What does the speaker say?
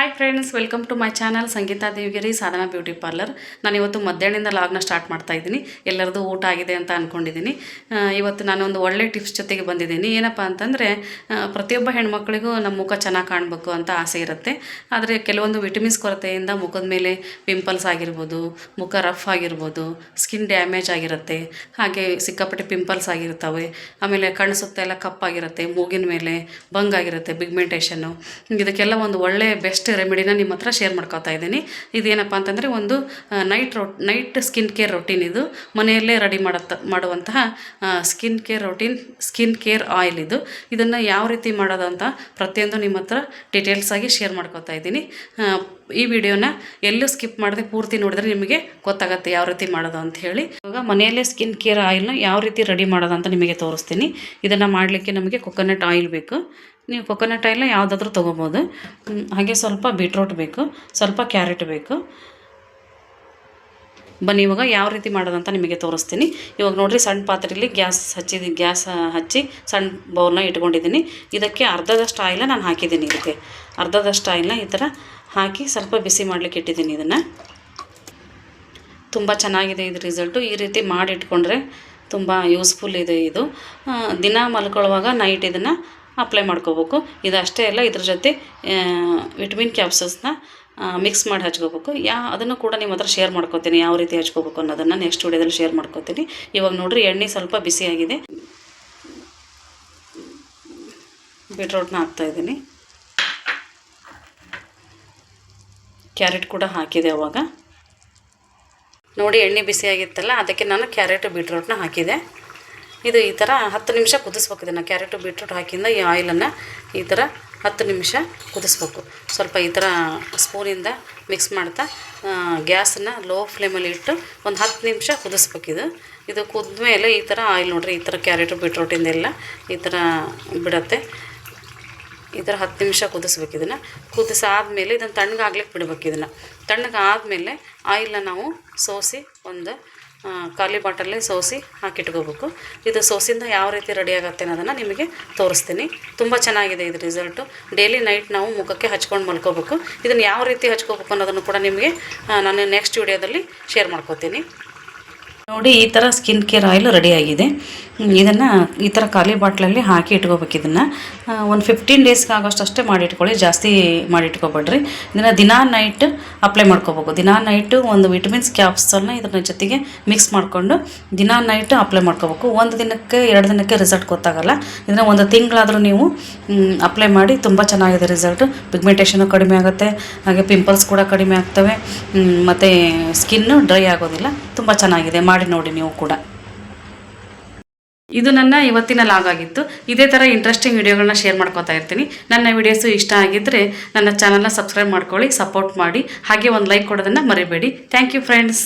Hi friends welcome to my channel Sangeeta Devigiri Sadhana beauty parlour ನಾನು ಇವತ್ತು ಮಧ್ಯಾಹ್ನದಿಂದ ಲಾಗ್ನ start ಮಾಡ್ತಾ ಇದ್ದೀನಿ. ಎಲ್ಲರದ್ದು ಊಟ ಆಗಿದೆ ಅಂತ ಅಂದ್ಕೊಂಡಿದ್ದೀನಿ ಇವತ್ತು ನಾನು ಒಂದು ಒಳ್ಳೆ ಟಿಪ್ಸ್ ಜೊತೆಗೆ ಬಂದಿದ್ದೀನಿ. ಏನಪ್ಪ ಅಂತಂದರೆ ಪ್ರತಿಯೊಬ್ಬ ಹೆಣ್ಮಕ್ಳಿಗೂ ನಮ್ಮ ಮುಖ ಚೆನ್ನಾಗಿ ಕಾಣಬೇಕು ಅಂತ ಆಸೆ ಇರುತ್ತೆ. ಆದರೆ ಕೆಲವೊಂದು ವಿಟಮಿನ್ಸ್ ಕೊರತೆಯಿಂದ ಮುಖದ ಮೇಲೆ ಪಿಂಪಲ್ಸ್ ಆಗಿರ್ಬೋದು, ಮುಖ ರಫ್ ಆಗಿರ್ಬೋದು ಸ್ಕಿನ್ ಡ್ಯಾಮೇಜ್ ಆಗಿರುತ್ತೆ. ಹಾಗೆ ಸಿಕ್ಕಾಪಟ್ಟೆ ಪಿಂಪಲ್ಸ್ ಆಗಿರ್ತವೆ. ಆಮೇಲೆ ಕಣ್ಣು ಸುತ್ತ ಎಲ್ಲ ಕಪ್ಪಾಗಿರುತ್ತೆ, ಮೂಗಿನ ಮೇಲೆ ಬಂಗಾಗಿರುತ್ತೆ ಪಿಗ್ಮೆಂಟೇಷನ್ನು ಇದಕ್ಕೆಲ್ಲ ಒಂದು ಒಳ್ಳೆ ಬೆಸ್ಟ್ ರೆಮಿಡಿನ ನಿಮ್ಮ ಹತ್ರ ಶೇರ್ ಮಾಡ್ಕೊತಾ ಇದ್ದೀನಿ. ಇದೇನಪ್ಪ ಅಂತಂದರೆ ಒಂದು ನೈಟ್ ರೊ ನೈಟ್ ಸ್ಕಿನ್ ಕೇರ್ ರೊಟೀನ್ ಇದು. ಮನೆಯಲ್ಲೇ ರೆಡಿ ಮಾಡತ್ತ, ಮಾಡುವಂತಹ skin care routine skin care oil ಇದು. ಇದನ್ನು ಯಾವ ರೀತಿ ಮಾಡೋದು ಅಂತ ಪ್ರತಿಯೊಂದು ನಿಮ್ಮ ಹತ್ರ ಡೀಟೇಲ್ಸಾಗಿ ಶೇರ್ ಮಾಡ್ಕೊತಾ ಇದ್ದೀನಿ. ಈ ವಿಡಿಯೋನ ಎಲ್ಲೂ ಸ್ಕಿಪ್ ಮಾಡದೆ ಪೂರ್ತಿ ನೋಡಿದ್ರೆ ನಿಮಗೆ ಗೊತ್ತಾಗುತ್ತೆ ಯಾವ ರೀತಿ ಮಾಡೋದು ಅಂತ ಹೇಳಿ. ಇವಾಗ ಮನೆಯಲ್ಲೇ ಸ್ಕಿನ್ ಕೇರ್ ಆಯಿಲ್ನ ಯಾವ ರೀತಿ ರೆಡಿ ಮಾಡೋದು ಅಂತ ನಿಮಗೆ ತೋರಿಸ್ತೀನಿ. ಇದನ್ನು ಮಾಡಲಿಕ್ಕೆ ನಮಗೆ ಕೊಕೊನಟ್ ಆಯಿಲ್ ಬೇಕು. ನೀವು ಕೊಕೊನಟ್ ಆಯಿಲ್ ಯಾವುದಾದ್ರೂ ತೊಗೋಬೋದು. ಹಾಗೆ ಸ್ವಲ್ಪ ಬೀಟ್ರೋಟ್ ಬೇಕು, ಸ್ವಲ್ಪ ಕ್ಯಾರೆಟ್ ಬೇಕು. ಬನ್ನಿ, ಇವಾಗ ಯಾವ ರೀತಿ ಮಾಡೋದಂತ ನಿಮಗೆ ತೋರಿಸ್ತೀನಿ. ಇವಾಗ ನೋಡಿರಿ, ಸಣ್ಣ ಪಾತ್ರೆಯಲ್ಲಿ ಗ್ಯಾಸ್ ಹಚ್ಚಿ ಗ್ಯಾಸ್ ಹಚ್ಚಿ ಸಣ್ಣ ಬೌಲ್ನ ಇಟ್ಕೊಂಡಿದ್ದೀನಿ. ಇದಕ್ಕೆ ಅರ್ಧದಷ್ಟು ಆಯಿಲ ನಾನು ಹಾಕಿದ್ದೀನಿ ಇದಕ್ಕೆ. ಅರ್ಧದಷ್ಟು ಆಯಿಲ್ನ ಈ ಥರ ಹಾಕಿ ಸ್ವಲ್ಪ ಬಿಸಿ ಮಾಡಲಿಕ್ಕೆ ಇಟ್ಟಿದ್ದೀನಿ ಇದನ್ನು. ತುಂಬ ಚೆನ್ನಾಗಿದೆ ಇದು ರಿಸಲ್ಟು ಈ ರೀತಿ ಮಾಡಿ ಇಟ್ಕೊಂಡ್ರೆ ತುಂಬ ಯೂಸ್ಫುಲ್ ಇದೆ ಇದು. ದಿನ ಮಲ್ಕೊಳ್ಳುವಾಗ ನೈಟ್ ಇದನ್ನು ಅಪ್ಲೈ ಮಾಡ್ಕೋಬೇಕು. ಅಷ್ಟೇ ಅಲ್ಲ, ಇದ್ರ ಜೊತೆ ವಿಟಮಿನ್ ಕ್ಯಾಪ್ಸಲ್ಸ್ನ ಮಿಕ್ಸ್ ಮಾಡಿ ಹಚ್ಕೋಬೇಕು. ಯಾ, ಅದನ್ನು ಕೂಡ ನಿಮ್ಮ ಹತ್ರ ಶೇರ್ ಮಾಡ್ಕೋತೀನಿ, ಯಾವ ರೀತಿ ಹಚ್ಕೋಬೇಕು ಅನ್ನೋದನ್ನು ನೆಕ್ಸ್ಟ್ ವಿಡಿಯೋದಲ್ಲಿ ಶೇರ್ ಮಾಡ್ಕೋತೀನಿ. ಇವಾಗ ನೋಡಿರಿ, ಎಣ್ಣೆ ಸ್ವಲ್ಪ ಬಿಸಿಯಾಗಿದೆ ಬೀಟ್ರೋಟ್ನ ಹಾಕ್ತಾಯಿದ್ದೀನಿ ಕ್ಯಾರೆಟ್ ಕೂಡ ಹಾಕಿದೆ ಅವಾಗ. ನೋಡಿ, ಎಣ್ಣೆ ಬಿಸಿಯಾಗಿತ್ತಲ್ಲ ಅದಕ್ಕೆ ನಾನು ಕ್ಯಾರೆಟ್ ಬೀಟ್ರೋಟ್ನ ಹಾಕಿದೆ. ಇದು ಈ ಥರ ಹತ್ತು ನಿಮಿಷ ಕುದಿಸ್ಬೇಕು ಇದನ್ನು. ಕ್ಯಾರೆಟು, ಬೀಟ್ರೂಟ್ ಹಾಕಿಂದ ಈ ಆಯಿಲನ್ನು ಈ ಥರ ಹತ್ತು ನಿಮಿಷ ಕುದಿಸ್ಬೇಕು. ಸ್ವಲ್ಪ ಈ ಥರ ಸ್ಪೂನಿಂದ ಮಿಕ್ಸ್ ಮಾಡ್ತಾ ಗ್ಯಾಸನ್ನು ಲೋ ಫ್ಲೇಮಲ್ಲಿ ಇಟ್ಟು ಒಂದು ಹತ್ತು ನಿಮಿಷ ಕುದಿಸ್ಬೇಕಿದು ಇದು. ಕುದ್ಮೇಲೆ ಈ ಥರ ಆಯಿಲ್ ನೋಡ್ರಿ, ಈ ಥರ ಕ್ಯಾರೆಟು ಬೀಟ್ರೂಟಿಂದೆಲ್ಲ ಈ ಥರ ಬಿಡತ್ತೆ. ಈ ಥರ ಹತ್ತು ನಿಮಿಷ ಕುದಿಸ್ಬೇಕು ಇದನ್ನು. ಕುದಿಸಾದ್ಮೇಲೆ ಇದನ್ನು ತಣ್ಣಗಾಗ್ಲಿಕ್ಕೆ ಬಿಡ್ಬೇಕು ಇದನ್ನು. ತಣ್ಣಗಾದ್ಮೇಲೆ ಆಯಿಲನ್ನ ನಾವು ಸೋಸಿ ಒಂದು ಖಾಲಿ ಬಾಟಲ್ಲಿ ಸೋಸಿ ಹಾಕಿಟ್ಕೋಬೇಕು ಇದು ಸೋಸಿಂದ ಯಾವ ರೀತಿ ರೆಡಿ ಆಗುತ್ತೆ ಅನ್ನೋದನ್ನು ನಿಮಗೆ ತೋರಿಸ್ತೀನಿ. ತುಂಬ ಚೆನ್ನಾಗಿದೆ ಇದು ರಿಸಲ್ಟು ಡೈಲಿ ನೈಟ್ ನಾವು ಮುಖಕ್ಕೆ ಹಚ್ಕೊಂಡು ಮಲ್ಕೋಬೇಕು. ಇದನ್ನು ಯಾವ ರೀತಿ ಹಚ್ಕೋಬೇಕು ಅನ್ನೋದನ್ನು ಕೂಡ ನಿಮಗೆ ನಾನು ನೆಕ್ಸ್ಟ್ ವಿಡಿಯೋದಲ್ಲಿ ಶೇರ್ ಮಾಡ್ಕೋತೀನಿ. ನೋಡಿ, ಈ ಥರ ಸ್ಕಿನ್ ಕೇರ್ ಆಯಿಲ್ ರೆಡಿಯಾಗಿದೆ ಇದನ್ನು ಈ ಥರ ಖಾಲಿ ಬಾಟ್ಲಲ್ಲಿ ಹಾಕಿ ಇಟ್ಕೋಬೇಕು ಇದನ್ನು. ಒಂದು ಫಿಫ್ಟೀನ್ ಡೇಸ್ಗೆ ಆಗೋಷ್ಟು ಅಷ್ಟೇ ಮಾಡಿ ಇಟ್ಕೊಳ್ಳಿ, ಜಾಸ್ತಿ ಮಾಡಿ ಇಟ್ಕೊಬೇಡ್ರಿ. ಇದನ್ನು ದಿನಾ ನೈಟ್ ಅಪ್ಲೈ ಮಾಡ್ಕೋಬೇಕು. ದಿನಾ ನೈಟು ಒಂದು ವಿಟಮಿನ್ಸ್ ಕ್ಯಾಪ್ಸಲ್ನ ಇದ್ರ ಜೊತೆಗೆ ಮಿಕ್ಸ್ ಮಾಡಿಕೊಂಡು ದಿನಾ ನೈಟ್ ಅಪ್ಲೈ ಮಾಡ್ಕೋಬೇಕು. ಒಂದು ದಿನಕ್ಕೆ, ಎರಡು ದಿನಕ್ಕೆ ರಿಸಲ್ಟ್ ಗೊತ್ತಾಗಲ್ಲ. ಇದನ್ನು ಒಂದು ತಿಂಗಳಾದರೂ ನೀವು ಅಪ್ಲೈ ಮಾಡಿ ತುಂಬ ಚೆನ್ನಾಗಿದೆ ರಿಸಲ್ಟ್ ಪಿಗ್ಮೆಂಟೇಷನು ಕಡಿಮೆ ಆಗುತ್ತೆ, ಹಾಗೆ ಪಿಂಪಲ್ಸ್ ಕೂಡ ಕಡಿಮೆ ಆಗ್ತವೆ. ಮತ್ತು ಸ್ಕಿನ್ನು ಡ್ರೈ ಆಗೋದಿಲ್ಲ. ತುಂಬ ಚೆನ್ನಾಗಿದೆ. ಮಾಡಿ ನೋಡಿ ನೀವು ಕೂಡ. ಇದು ನನ್ನ ಇವತ್ತಿನ ಲಾಗ್ ಆಗಿತ್ತು. ಇದೇ ಥರ ಇಂಟ್ರೆಸ್ಟಿಂಗ್ ವಿಡಿಯೋಗಳನ್ನ ಶೇರ್ ಮಾಡ್ಕೊತಾ ಇರ್ತೀನಿ. ನನ್ನ ವಿಡಿಯೋಸು ಇಷ್ಟ ಆಗಿದ್ದರೆ ನನ್ನ ಚಾನಲ್ನ ಸಬ್ಸ್ಕ್ರೈಬ್ ಮಾಡ್ಕೊಳ್ಳಿ ಸಪೋರ್ಟ್ ಮಾಡಿ, ಹಾಗೆ ಒಂದು ಲೈಕ್ ಕೊಡೋದನ್ನು ಮರಿಬೇಡಿ. Thank you friends